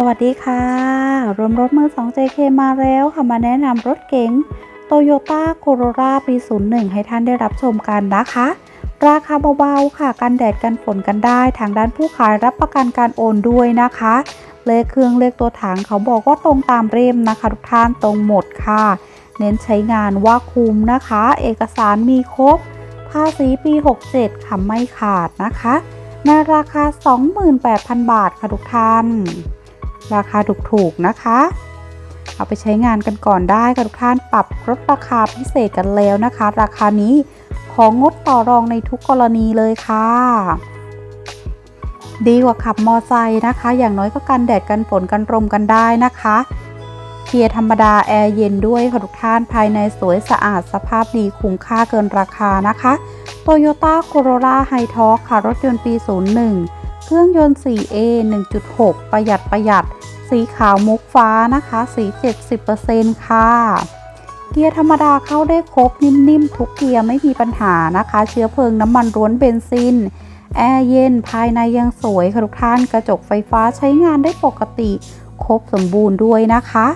สวัสดีค่ะ รวมรถมือ 2 JK มาแล้วค่ะ มาแนะนำรถเก๋ง Toyota Corolla ปี 01 ให้ท่านได้รับชมกันนะคะ ราคาเบาๆ ค่ะ กันแดดกันฝนกันได้ ทางด้านผู้ขายรับประกันการโอนด้วยนะคะ เลขเครื่องเลขตัวถังเขาบอกว่าตรงตามเล่มนะคะ ทุกท่านตรงหมดค่ะ เน้นใช้งานว่าคุ้มนะคะ เอกสารมีครบ ภาษีปี 67 ค่ะไม่ขาดนะคะ ในราคา 28,000 บาทค่ะทุกท่าน ราคาถูกๆนะคะ เอาไปใช้งานกันก่อนได้ค่ะทุกท่านปรับลดราคาพิเศษกันแล้วนะคะ ราคานี้ของงดต่อรองในทุกกรณีเลยค่ะ ดีกว่าขับมอไซค์นะคะ อย่างน้อยก็กันแดดกันฝนกันลมกันได้นะคะเกียร์ธรรมดาแอร์เย็นด้วยค่ะทุกท่านภายในสวยสะอาดสภาพดีคุ้มค่าเกินราคานะคะ Toyota Corolla h i g h t o r q ค่ะ รถยนต์ปี 01 เครื่องยนต์ 4A 1.6 ประหยัดประหยัด สีขาวมุกฟ้านะคะ สี 70%ค่ะ เกียร์ธรรมดาเข้าได้ครบนิ่มๆ ทุกเกียร์ไม่มีปัญหานะคะ เชื้อเพลิงน้ำมันร้วนเบนซิน แอร์เย็นภายในยังสวยค่ะทุกท่านกระจกไฟฟ้าใช้งานได้ปกติ ครบสมบูรณ์ด้วยนะคะ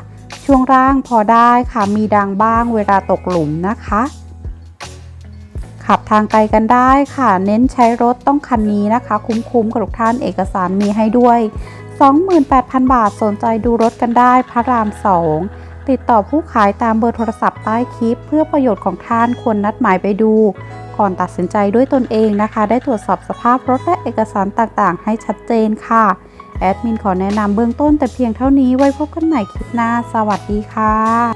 ช่วงล่างพอได้ค่ะมีดังบ้างเวลาตกหลุมนะคะ ขับทางไกลกันได้ค่ะ เน้นใช้รถต้องคันนี้นะคะ คุ้มๆกับทุกท่านเอกสารมีให้ด้วย 28,000 บาทสนใจดูรถกันได้พระราม 2 ติดต่อผู้ขายตามเบอร์โทรศัพท์ใต้คลิป เพื่อประโยชน์ของท่านควรนัดหมายไปดู ก่อนตัดสินใจด้วยตนเองนะคะ ได้ตรวจสอบสภาพรถและเอกสารต่างๆ ให้ชัดเจนค่ะแอดมินขอแนะนำเบื้องต้นแต่เพียงเท่านี้ไว้พบกันใหม่คลิปหน้า สวัสดีค่ะ